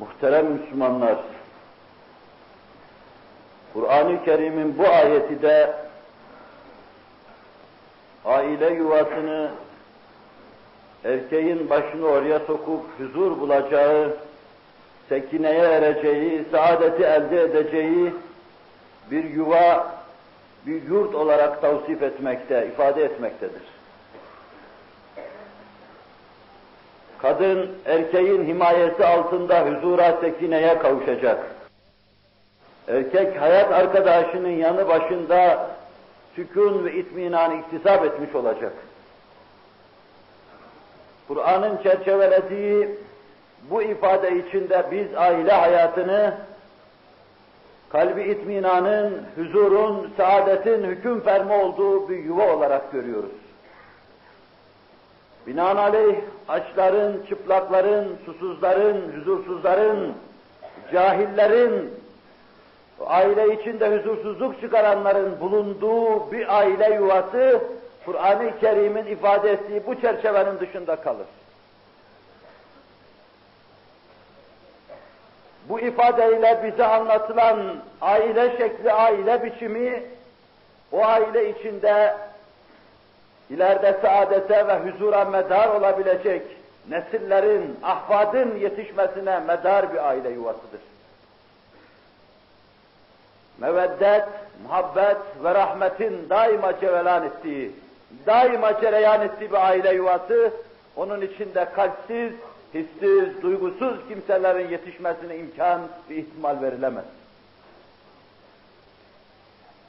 Muhterem Müslümanlar, Kur'an-ı Kerim'in bu ayeti de aile yuvasını erkeğin başını oraya sokup huzur bulacağı, sekineye ereceği, saadeti elde edeceği bir yuva, bir yurt olarak tavsif etmekte, ifade etmektedir. Kadın erkeğin himayesi altında huzura, sekineye kavuşacak. Erkek hayat arkadaşının yanı başında sükun ve itminan iktisap etmiş olacak. Kur'an'ın çerçevelediği bu ifade içinde biz aile hayatını kalbi itminanın, huzurun, saadetin hüküm fermi olduğu bir yuva olarak görüyoruz. Binaenaleyh açların, çıplakların, susuzların, huzursuzların, cahillerin, aile içinde huzursuzluk çıkaranların bulunduğu bir aile yuvası, Kur'an-ı Kerim'in ifade ettiği bu çerçevenin dışında kalır. Bu ifadeyle bize anlatılan aile şekli, aile biçimi, o aile içinde ileride saadete ve huzura medar olabilecek nesillerin, ahvadın yetişmesine medar bir aile yuvasıdır. Meveddet, muhabbet ve rahmetin daima cevelan ettiği, daima cereyan ettiği bir aile yuvası, onun içinde kalpsiz, hissiz, duygusuz kimselerin yetişmesine imkan ve ihtimal verilemez.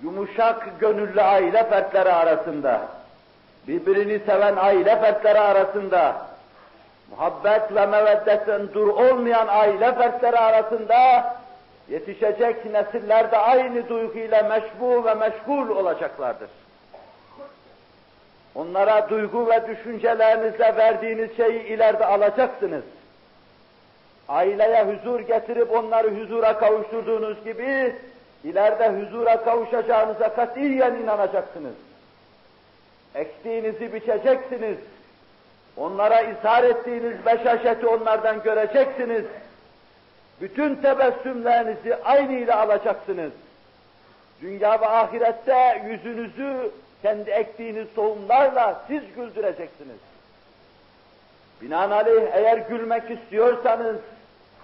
Yumuşak gönüllü aile fertleri arasında, birbirini seven aile fertleri arasında, muhabbet ve meveddetten dur olmayan aile fertleri arasında yetişecek nesiller de aynı duyguyla meşbu ve meşgul olacaklardır. Onlara duygu ve düşüncelerinizle verdiğiniz şeyi ileride alacaksınız. Aileye huzur getirip onları huzura kavuşturduğunuz gibi, ileride huzura kavuşacağınıza katiyen inanacaksınız. Ektiğinizi biçeceksiniz. Onlara izhar ettiğiniz beşaşeti onlardan göreceksiniz. Bütün tebessümlerinizi aynı ile alacaksınız. Dünya ve ahirette yüzünüzü kendi ektiğiniz tohumlarla siz güldüreceksiniz. Binaenaleyh eğer gülmek istiyorsanız,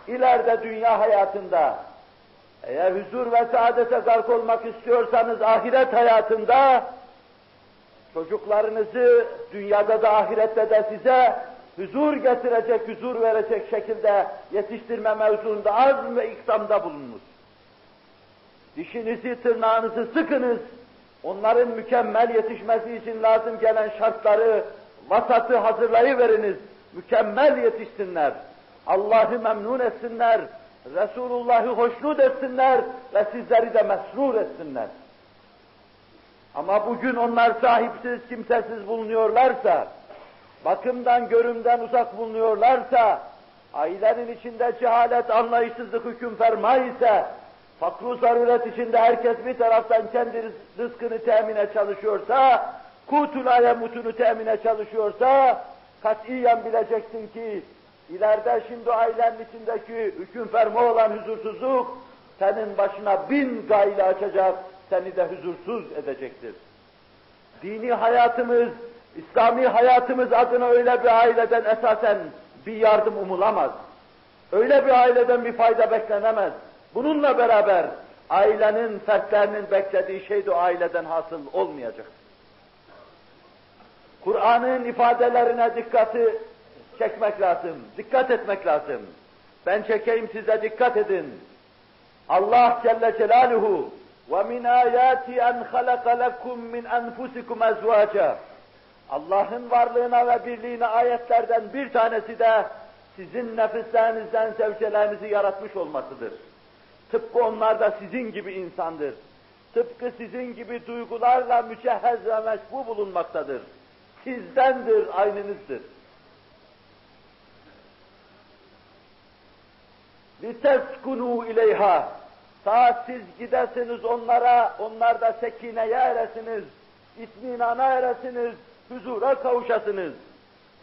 ileride dünya hayatında, eğer huzur ve saadete gark olmak istiyorsanız ahiret hayatında, çocuklarınızı dünyada da ahirette de size huzur getirecek, huzur verecek şekilde yetiştirme mevzuunda azm ve iksamda bulununuz. Dişinizi, tırnağınızı sıkınız, onların mükemmel yetişmesi için lazım gelen şartları, vasatı hazırlayıveriniz, mükemmel yetişsinler, Allah'ı memnun etsinler, Resulullah'ı hoşnut etsinler ve sizleri de mesrur etsinler. Ama bugün onlar sahipsiz, kimsesiz bulunuyorlarsa, bakımdan, görümden uzak bulunuyorlarsa, ailenin içinde cehalet, anlayışsızlık hüküm ferma ise, fakru zaruret içinde herkes bir taraftan kendi rızkını temine çalışıyorsa, kutulaya mutunu temine çalışıyorsa, katiyen bileceksin ki, ileride şimdi ailenin içindeki hüküm ferma olan huzursuzluk, senin başına bin gayle açacak, seni de huzursuz edecektir. Dini hayatımız, İslami hayatımız adına öyle bir aileden esasen bir yardım umulamaz. Öyle bir aileden bir fayda beklenemez. Bununla beraber ailenin fertlerinin beklediği şey de o aileden hasıl olmayacak. Kur'an'ın ifadelerine dikkati çekmek lazım, dikkat etmek lazım. Ben çekeyim size dikkat edin. Allah Celle Celaluhu وَمِنْ آيَاتِ أَنْ خَلَقَ لَكُمْ مِنْ أَنْفُسِكُمْ أَزْوَاجًا Allah'ın varlığına ve birliğine ayetlerden bir tanesi de sizin nefislerinizden zevcelerinizi yaratmış olmasıdır. Tıpkı onlar da sizin gibi insandır. Tıpkı sizin gibi duygularla mücehhez ve meşbu bulunmaktadır. Sizdendir, aynınızdır. لِتَسْكُنُوا اِلَيْهَا Ta siz gidesiniz onlara, onlar da sekineye eresiniz, itminana eresiniz, huzura kavuşasınız.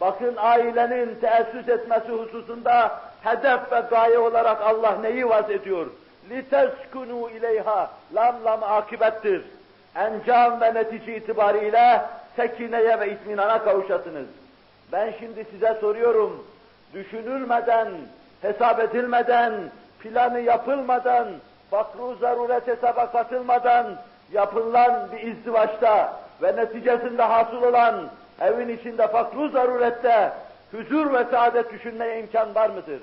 Bakın ailenin teessüs etmesi hususunda hedef ve gaye olarak Allah neyi vaz ediyor? لِتَسْكُنُوا ileyha Lam lam akibettir. Encam ve netice itibariyle sekineye ve itminana kavuşasınız. Ben şimdi size soruyorum, düşünülmeden, hesap edilmeden, planı yapılmadan, fakru zaruret hesaba katılmadan yapılan bir izdivaçta ve neticesinde hasıl olan evin içinde fakru zarurette huzur ve saadet düşünmeye imkan var mıdır?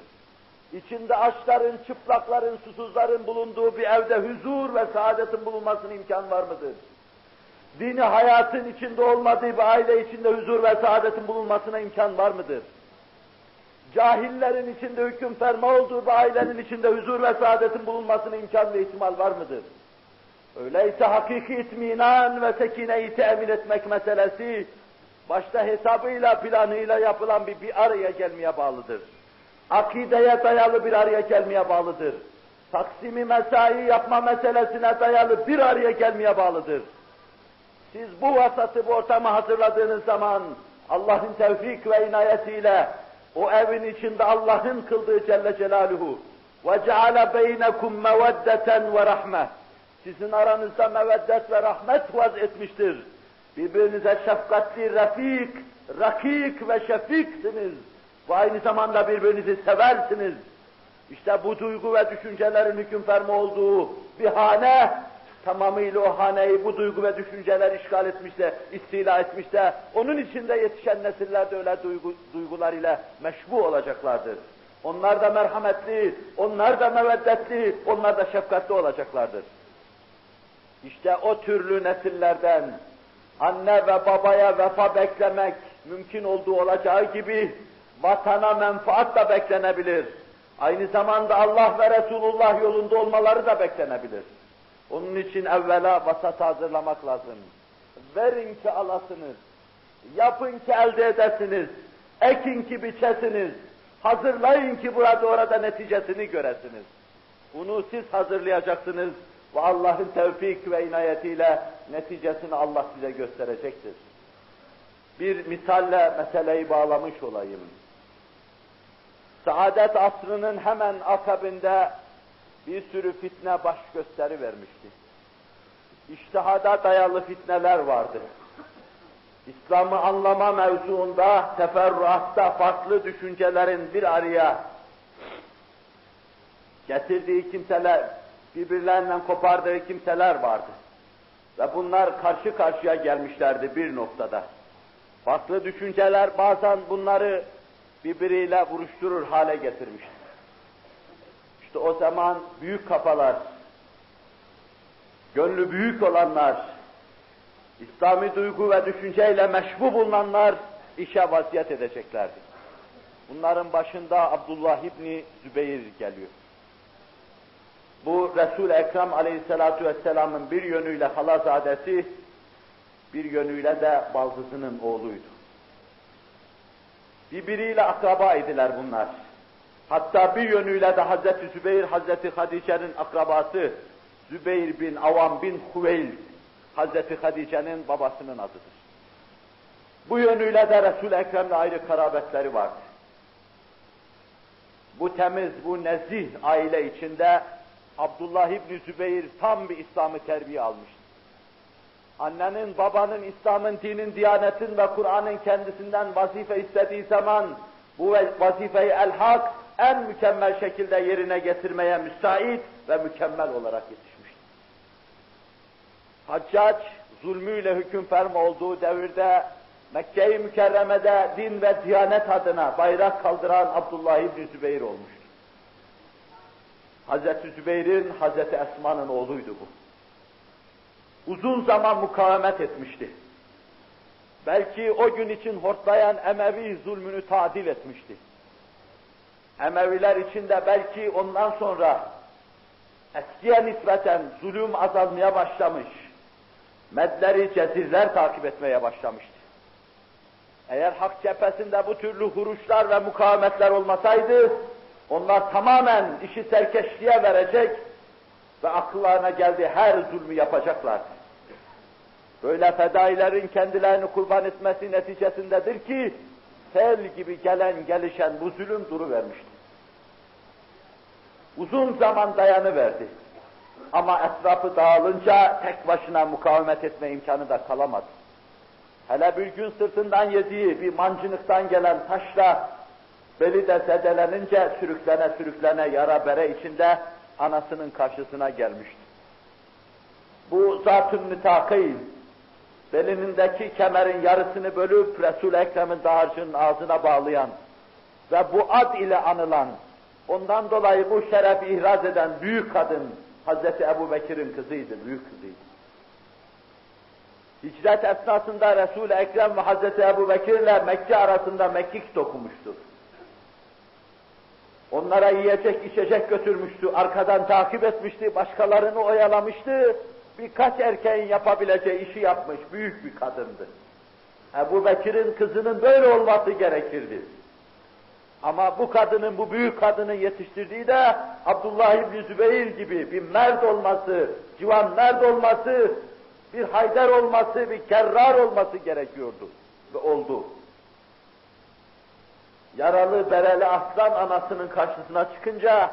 İçinde açların, çıplakların, susuzların bulunduğu bir evde huzur ve saadetin bulunmasına imkan var mıdır? Dini hayatın içinde olmadığı bir aile içinde huzur ve saadetin bulunmasına imkan var mıdır? Cahillerin içinde hüküm ferma olduğu bir ailenin içinde huzur ve saadetin bulunmasına imkan ve ihtimal var mıdır? Öyleyse hakiki itminan ve sekineyi temin etmek meselesi, başta hesabıyla, planıyla yapılan bir, bir araya gelmeye bağlıdır. Akideye dayalı bir araya gelmeye bağlıdır. Taksimi mesai yapma meselesine dayalı bir araya gelmeye bağlıdır. Siz bu vasatı, bu ortamı hazırladığınız zaman Allah'ın tevfik ve inayetiyle o evin içinde Allah'ın kıldığı Celle Celaluhu وَجَعَلَ بَيْنَكُمْ مَوَدَّةً وَرَحْمَةً Sizin aranızda meveddet ve rahmet vaz etmiştir. Birbirinize şefkatli, refik, rakik ve şefiksiniz. Ve aynı zamanda birbirinizi seversiniz. İşte bu duygu ve düşüncelerin hüküm fermi olduğu bir hane, tamamıyla o haneyi bu duygu ve düşünceler işgal etmişse, istila etmişse, onun içinde yetişen nesiller de öyle duygu, duygular ile meşbu olacaklardır. Onlar da merhametli, onlar da meveddetli, onlar da şefkatli olacaklardır. İşte o türlü nesillerden anne ve babaya vefa beklemek mümkün olduğu olacağı gibi vatana menfaat da beklenebilir. Aynı zamanda Allah ve Resulullah yolunda olmaları da beklenebilir. Onun için evvela vasat hazırlamak lazım. Verin ki alasınız, yapın ki elde edesiniz, ekin ki biçesiniz, hazırlayın ki burada orada neticesini göresiniz. Bunu siz hazırlayacaksınız ve Allah'ın tevfik ve inayetiyle neticesini Allah size gösterecektir. Bir misalle meseleyi bağlamış olayım. Saadet asrının hemen akabinde bir sürü fitne baş gösteri vermişti. İştihada dayalı fitneler vardı. İslam'ı anlama mevzuunda, teferruatta farklı düşüncelerin bir araya getirdiği kimseler, birbirlerinden kopardığı kimseler vardı. Ve bunlar karşı karşıya gelmişlerdi bir noktada. Farklı düşünceler bazen bunları birbiriyle vuruşturur hale getirmişti. İşte o zaman büyük kafalar, gönlü büyük olanlar, İslami duygu ve düşünceyle meşbu bulunanlar işe vaziyet edeceklerdi. Bunların başında Abdullah İbni Zübeyir geliyor. Bu Resul-i Ekrem aleyhissalatu vesselamın bir yönüyle halazadesi, bir yönüyle de baldızının oğluydu. Birbiriyle akraba idiler bunlar. Hatta bir yönüyle de Hazreti Zübeyir, Hazreti Hadice'nin akrabası Zübeyir bin Avam bin Huveyl, Hazreti Hadice'nin babasının adıdır. Bu yönüyle de Resul-i Ekrem'le ayrı karabetleri vardı. Bu temiz, bu nezih aile içinde Abdullah İbni Zübeyir tam bir İslam'ı terbiye almıştı. Annenin, babanın, İslam'ın, dinin, diyanetin ve Kur'an'ın kendisinden vazife istediği zaman bu vazifeyi elhak en mükemmel şekilde yerine getirmeye müsait ve mükemmel olarak yetişmişti. Haccac, zulmüyle hüküm ferm olduğu devirde Mekke-i Mükerreme'de din ve diyanet adına bayrak kaldıran Abdullah İbni Zübeyir olmuştu. Hazreti Zübeyir'in Hazreti Esma'nın oğluydu bu. Uzun zaman mukavemet etmişti. Belki o gün için hortlayan Emevi zulmünü tadil etmişti. Emeviler içinde belki ondan sonra eskiye nispeten zulüm azalmaya başlamış. Medleri, cezirler takip etmeye başlamıştı. Eğer hak cephesinde bu türlü huruşlar ve mukavemetler olmasaydı, onlar tamamen işi serkeşliğe verecek ve akıllarına geldiği her zulmü yapacaklar. Böyle fedailerin kendilerini kurban etmesi neticesindedir ki, sel gibi gelen gelişen bu zulüm duru vermiştir. Uzun zaman dayanıverdi. Ama etrafı dağılınca tek başına mukavemet etme imkanı da kalamadı. Hele bir gün sırtından yediği bir mancınıktan gelen taşla beli de zedelenince sürüklene sürüklene yara bere içinde anasının karşısına gelmişti. Bu zat-ı mütakîn, belinindeki kemerin yarısını bölüp Resul-i Ekrem'in dağarcının ağzına bağlayan ve bu ad ile anılan, ondan dolayı bu şerefi ihraz eden büyük kadın Hazreti Ebu Bekir'in kızıydı, büyük kızıydı. Hicret esnasında Resul-i Ekrem ve Hazreti Ebu Bekir ile Mekke arasında mekkik dokumuştur. Onlara yiyecek içecek götürmüştü, arkadan takip etmişti, başkalarını oyalamıştı. Birkaç erkeğin yapabileceği işi yapmış, büyük bir kadındı. Ebu Bekir'in kızının böyle olması gerekirdi. Ama bu kadının, bu büyük kadının yetiştirdiği de Abdullah İbni Zübeyir gibi bir mert olması, civan mert olması, bir Haydar olması, bir Kerrar olması gerekiyordu. Ve oldu. Yaralı, bereli aslan anasının karşısına çıkınca,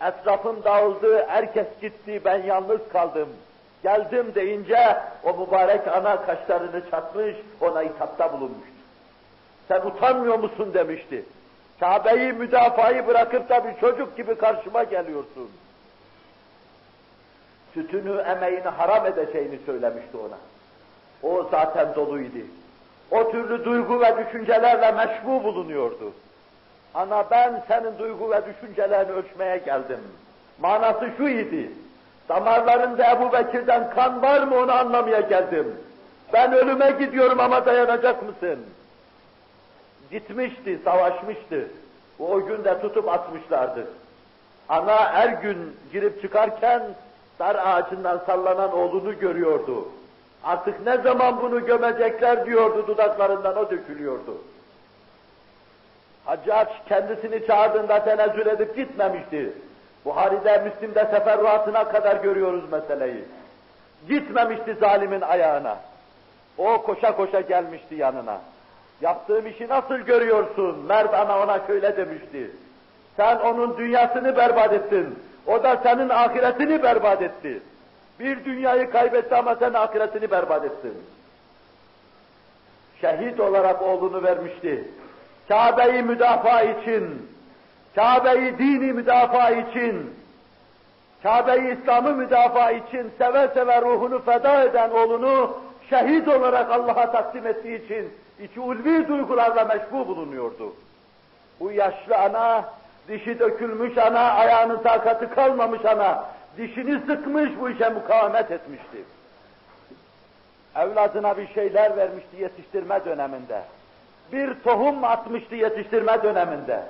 etrafım dağıldı, herkes gitti, ben yalnız kaldım. Geldim deyince, o mübarek ana kaşlarını çatmış, ona hitapta bulunmuştu. Sen utanmıyor musun demişti. Kabe'yi müdafayı bırakıp da bir çocuk gibi karşıma geliyorsun. Sütünü, emeğini haram edeceğini söylemişti ona. O zaten doluydu. O türlü duygu ve düşüncelerle meşbu bulunuyordu. Ana ben senin duygu ve düşüncelerini ölçmeye geldim. Manası şu idi. Damarlarında Ebu Bekir'den kan var mı onu anlamaya geldim. Ben ölüme gidiyorum ama dayanacak mısın? Gitmişti, savaşmıştı. O gün de tutup atmışlardı. Ana her gün girip çıkarken dar ağacından sallanan oğlunu görüyordu. Artık ne zaman bunu gömecekler diyordu, dudaklarından o dökülüyordu. Haccaç kendisini çağırdığında tenezzül edip gitmemişti. Buhari'de, Müslim'de seferruatına kadar görüyoruz meseleyi. Gitmemişti zalimin ayağına. O koşa koşa gelmişti yanına. Yaptığım işi nasıl görüyorsun? Mert ana ona şöyle demişti. Sen onun dünyasını berbat ettin. O da senin ahiretini berbat etti. Bir dünyayı kaybetti ama sen ahiretini berbat ettin. Şehit olarak oğlunu vermişti. Kabe'yi müdafaa için, Kabe'yi dini müdafaa için, Kabe'yi İslam'ı müdafaa için seve seve ruhunu feda eden oğlunu şehit olarak Allah'a takdim ettiği için içi ulvi duygularla meşbu bulunuyordu. Bu yaşlı ana, dişi dökülmüş ana, ayağının takatı kalmamış ana, dişini sıkmış bu işe mukavemet etmişti. Evladına bir şeyler vermişti yetiştirme döneminde. Bir tohum atmıştı yetiştirme döneminde.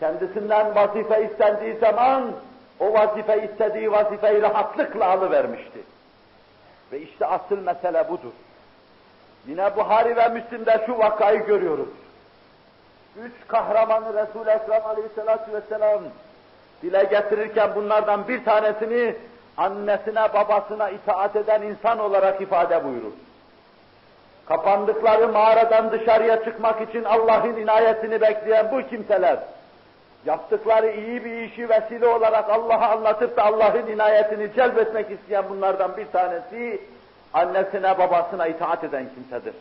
Kendisinden vazife istendiği zaman o vazife istediği vazifeyi rahatlıkla alıvermişti. Ve işte asıl mesele budur. Yine Buhari ve Müslim'de şu vakayı görüyoruz. Üç kahramanı Resul-i Ekrem aleyhissalatü vesselam dile getirirken bunlardan bir tanesini annesine babasına itaat eden insan olarak ifade buyurur. Kapandıkları mağaradan dışarıya çıkmak için Allah'ın inayetini bekleyen bu kimseler, yaptıkları iyi bir işi vesile olarak Allah'a anlatıp da Allah'ın inayetini celbetmek isteyen bunlardan bir tanesi, annesine babasına itaat eden kimsedir.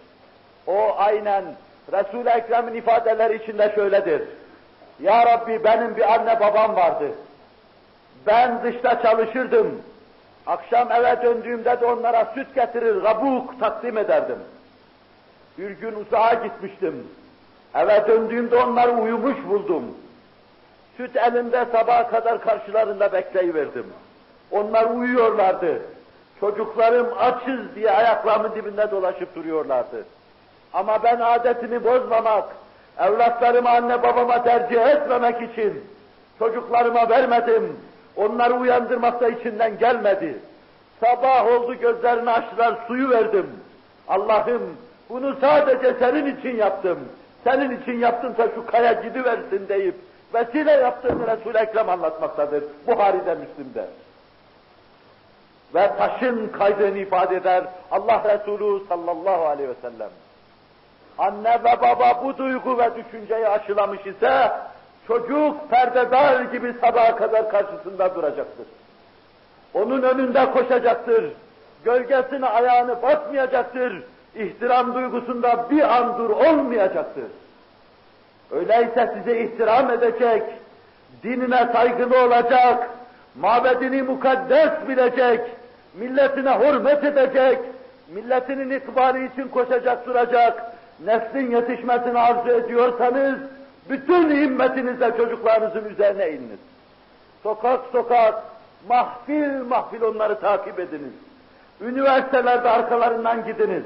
O aynen Resul-i Ekrem'in ifadeleri içinde şöyledir. Ya Rabbi benim bir anne babam vardı. Ben dışta çalışırdım. Akşam eve döndüğümde de onlara süt getirir, kabuk takdim ederdim. Bir gün uzağa gitmiştim. Eve döndüğümde onları uyumuş buldum. Süt elimde sabaha kadar karşılarında bekleyiverdim. Onlar uyuyorlardı. Çocuklarım açız diye ayaklarımın dibinde dolaşıp duruyorlardı. Ama ben adetimi bozmamak, evlatlarımı anne babama tercih etmemek için çocuklarıma vermedim. Onları uyandırmak da içinden gelmedi. Sabah oldu gözlerini açtılar, suyu verdim. Allah'ım bunu sadece senin için yaptım. Senin için yaptımsa şu kaya gidiversin deyip vesile yaptığını Resul-i Ekrem anlatmaktadır. Buhari'de, Müslim'de. Ve taşın kaydığını ifade eder Allah Resulü sallallahu aleyhi ve sellem. Anne ve baba bu duygu ve düşünceyi aşılamış ise çocuk perdedar gibi sabaha kadar karşısında duracaktır. Onun önünde koşacaktır. Gölgesine ayağını basmayacaktır. İhtiram duygusunda bir an dur olmayacaktır. Öyleyse size ihtiram edecek, dinine saygılı olacak, mabedini mukaddes bilecek, milletine hürmet edecek, milletinin itibarı için koşacak duracak, neslin yetişmesini arzu ediyorsanız, bütün himmetinizle çocuklarınızın üzerine ininiz. Sokak sokak, mahfil mahfil onları takip ediniz. Üniversitelerde arkalarından gidiniz.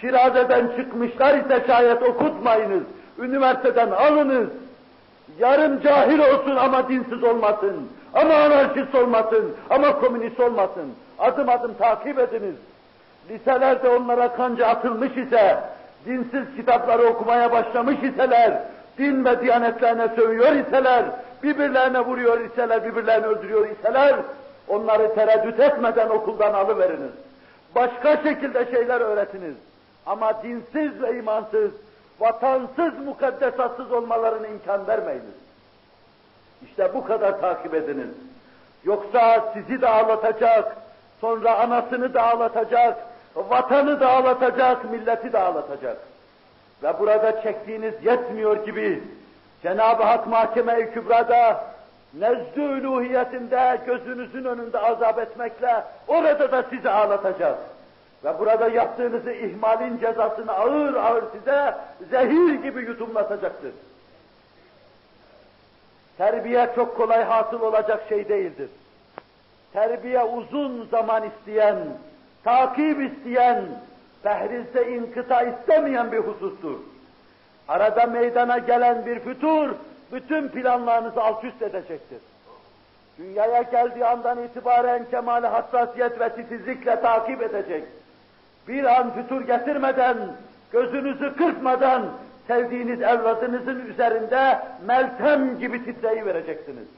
Şiraze'den çıkmışlar ise şayet okutmayınız. Üniversiteden alınız. Yarım cahil olsun ama dinsiz olmasın. Ama anarşist olmasın. Ama komünist olmasın. Adım adım takip ediniz. Liselerde onlara kanca atılmış ise, dinsiz kitapları okumaya başlamış iseler, din ve diyanetlerine sövüyor iseler, birbirlerine vuruyor iseler, birbirlerini öldürüyor iseler, onları tereddüt etmeden okuldan alıveriniz. Başka şekilde şeyler öğretiniz. Ama dinsiz ve imansız, vatansız, mukaddesatsız olmalarına imkan vermeyiniz. İşte bu kadar takip ediniz. Yoksa sizi de ağlatacak, sonra anasını da ağlatacak, vatanı da ağlatacak, milleti de ağlatacak. Ve burada çektiğiniz yetmiyor gibi Cenab-ı Hak Mahkeme-i Kübra'da nezdü üluhiyetinde gözünüzün önünde azap etmekle orada da sizi ağlatacak. Ve burada yaptığınızı ihmalin cezasını ağır ağır size zehir gibi yutumlatacaktır. Terbiye çok kolay hasıl olacak şey değildir. Terbiye uzun zaman isteyen, takip isteyen, behrizde inkıta istemeyen bir husustur. Arada meydana gelen bir fütur, bütün planlarınızı alt üst edecektir. Dünyaya geldiği andan itibaren kemale hassasiyet ve titizlikle takip edecek. Bir an fütur getirmeden, gözünüzü kırpmadan, sevdiğiniz evladınızın üzerinde meltem gibi titreyi vereceksiniz.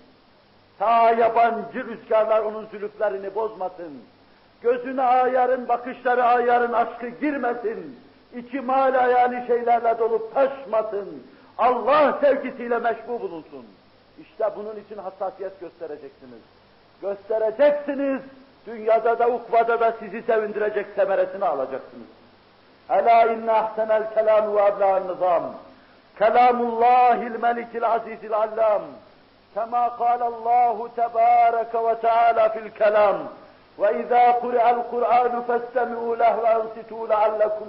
Ta yabancı rüzgarlar onun zülüflerini bozmasın. Gözüne ayarın, bakışları ayarın, aşkı girmesin. İçi mal hayali şeylerle dolup taşmasın. Allah sevgisiyle meşbu bulunsun. İşte bunun için hassasiyet göstereceksiniz. Göstereceksiniz, dünyada da ukvada da sizi sevindirecek semeresini alacaksınız. Ela inne ahsenel kelam ve abla'an nizam. Kelamullahil melikil azizil allam. كما قال الله تبارك وتعالى في الكلام وإذا قرأ القرآن فاستمعوا له وأنصتوا لعلكم